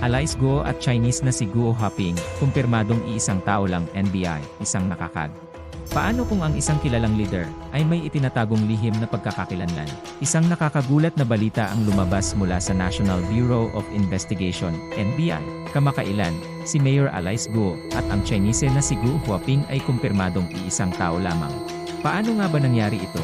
Alice Guo at Chinese na si Guo Huaping, kumpirmadong iisang tao lang NBI, isang nakakag. Paano kung ang isang kilalang leader ay may itinatagong lihim na pagkakakilanlan? Isang nakakagulat na balita ang lumabas mula sa National Bureau of Investigation, NBI. Kamakailan, si Mayor Alice Guo at ang Chinese na si Guo Huaping ay kumpirmadong iisang tao lamang. Paano nga ba nangyari ito?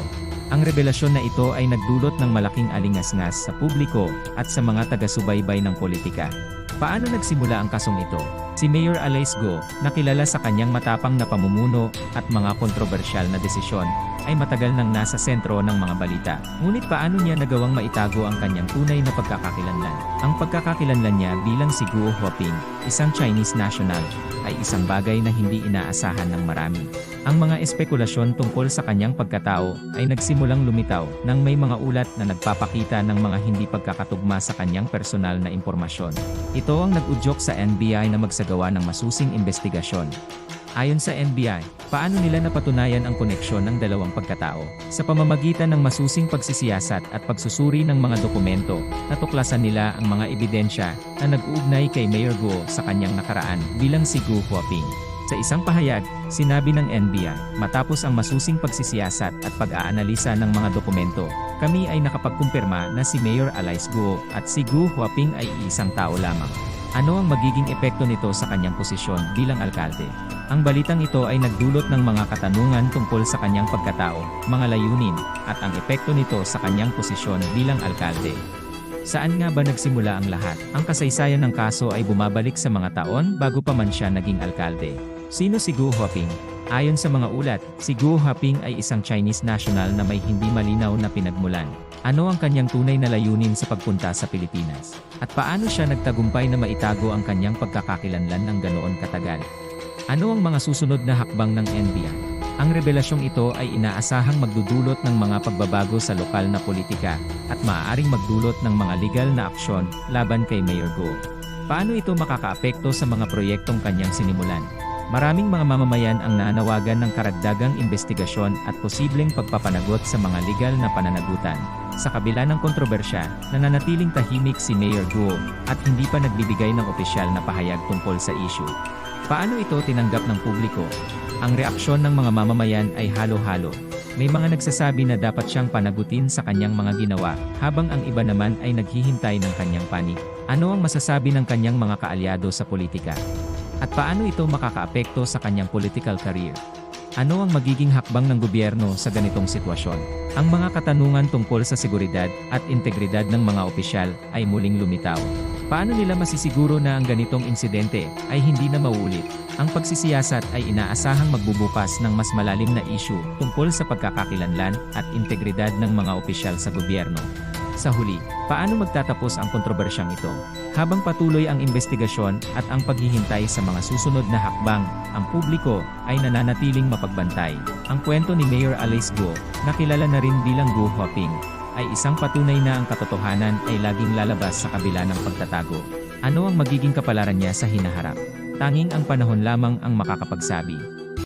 Ang revelasyon na ito ay nagdulot ng malaking alingasngas sa publiko at sa mga taga-subaybay ng politika. Paano nagsimula ang kasong ito? Si Mayor Alice Go, na sa kanyang matapang na pamumuno at mga kontrobersyal na desisyon, ay matagal nang nasa sentro ng mga balita. Ngunit paano niya nagawang maitago ang kanyang tunay na pagkakakilanlan? Ang pagkakakilanlan niya bilang si Guo Huaping, isang Chinese national, ay isang bagay na hindi inaasahan ng marami. Ang mga espekulasyon tungkol sa kanyang pagkatao ay nagsimulang lumitaw nang may mga ulat na nagpapakita ng mga hindi pagkakatugma sa kanyang personal na impormasyon. Ito ang nag-udyok sa NBI na magsagawa ng masusing investigasyon. Ayon sa NBI, paano nila napatunayan ang koneksyon ng dalawang pagkatao? Sa pamamagitan ng masusing pagsisiyasat at pagsusuri ng mga dokumento, natuklasan nila ang mga ebidensya na nag-uugnay kay Mayor Guo sa kanyang nakaraan bilang si Guo Huaping. Sa isang pahayag, sinabi ng NBI, matapos ang masusing pagsisiyasat at pag-aanalisa ng mga dokumento, kami ay nakapagkumpirma na si Mayor Alice Guo at si Guo Huaping ay isang tao lamang. Ano ang magiging epekto nito sa kanyang posisyon bilang alkalde? Ang balitang ito ay nagdulot ng mga katanungan tungkol sa kanyang pagkatao, mga layunin, at ang epekto nito sa kanyang posisyon bilang alkalde. Saan nga ba nagsimula ang lahat? Ang kasaysayan ng kaso ay bumabalik sa mga taon bago pa man siya naging alkalde. Sino si Guo Huaping? Ayon sa mga ulat, si Guo Huaping ay isang Chinese national na may hindi malinaw na pinagmulan. Ano ang kanyang tunay na layunin sa pagpunta sa Pilipinas? At paano siya nagtagumpay na maitago ang kanyang pagkakakilanlan ng ganoon katagal? Ano ang mga susunod na hakbang ng NBI? Ang revelasyong ito ay inaasahang magdudulot ng mga pagbabago sa lokal na politika at maaaring magdulot ng mga legal na aksyon laban kay Mayor Go. Paano ito makakaapekto sa mga proyektong kanyang sinimulan? Maraming mga mamamayan ang nanawagan ng karagdagang investigasyon at posibleng pagpapanagot sa mga legal na pananagutan. Sa kabila ng kontrobersya, nananatiling tahimik si Mayor Guo at hindi pa nagbibigay ng opisyal na pahayag tungkol sa issue. Paano ito tinanggap ng publiko? Ang reaksyon ng mga mamamayan ay halo-halo. May mga nagsasabi na dapat siyang panagutin sa kanyang mga ginawa, habang ang iba naman ay naghihintay ng kanyang panig. Ano ang masasabi ng kanyang mga kaalyado sa politika? At paano ito makakaapekto sa kanyang political career? Ano ang magiging hakbang ng gobyerno sa ganitong sitwasyon? Ang mga katanungan tungkol sa seguridad at integridad ng mga opisyal ay muling lumitaw. Paano nila masisiguro na ang ganitong insidente ay hindi na mauulit? Ang pagsisiyasat ay inaasahang magbubukas ng mas malalim na issue tungkol sa pagkakakilanlan at integridad ng mga opisyal sa gobyerno. Sa huli, paano magtatapos ang kontrobersyang ito? Habang patuloy ang investigasyon at ang paghihintay sa mga susunod na hakbang, ang publiko ay nananatiling mapagbantay. Ang kwento ni Mayor Alice Guo, na kilala na rin bilang Guo Huaping, ay isang patunay na ang katotohanan ay laging lalabas sa kabila ng pagtatago. Ano ang magiging kapalaran niya sa hinaharap? Tanging ang panahon lamang ang makakapagsabi.